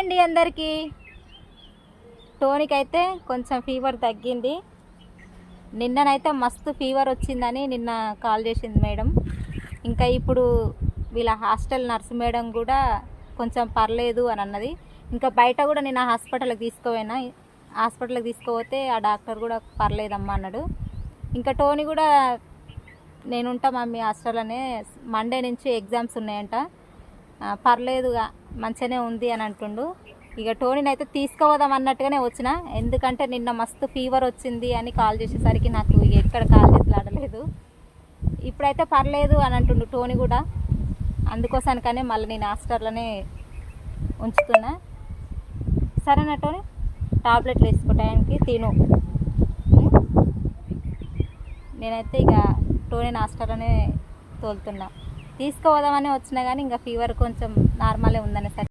అండి అందరికీ. టోనీకి అయితే కొంచెం ఫీవర్ తగ్గింది. నిన్ననైతే మస్తు ఫీవర్ వచ్చిందని నిన్న కాల్ చేసింది మేడం. ఇంకా ఇప్పుడు వీళ్ళ హాస్టల్ నర్స్ మేడం కూడా కొంచెం పర్లేదు అని అన్నది. ఇంకా బయట కూడా నేను హాస్పిటల్కి తీసుకుపోయినా. హాస్పిటల్కి తీసుకుపోతే ఆ డాక్టర్ కూడా పర్లేదమ్మా అన్నాడు. ఇంకా టోనీ కూడా నేను మమ్మీ మమ్మీ హాస్టల్లోనే మండే నుంచి ఎగ్జామ్స్ ఉన్నాయంట. పర్లేదుగా మంచిగానే ఉంది అని అంటుండు. ఇక టోనీని అయితే తీసుకుపోదాం అన్నట్టుగానే వచ్చిన. ఎందుకంటే నిన్న మస్తు ఫీవర్ వచ్చింది అని కాల్ చేసేసరికి నాకు ఇక ఎక్కడ కాల్ చేతులాడలేదు ఇప్పుడైతే పర్లేదు అని అంటుండు టోనీ కూడా. అందుకోసానికనే మళ్ళీ నేను హాస్టల్లోనే ఉంచుతున్నా. సరేనా టోనీ? టాబ్లెట్లు వేసుకో టైంకి తిను. నేనైతే ఇక టోనీ హాస్టల్లోనే తోలుతున్నా. తీసుకుపోదామని వచ్చినా కానీ ఇంకా ఫీవర్ కొంచెం నార్మలే ఉందనేసరికి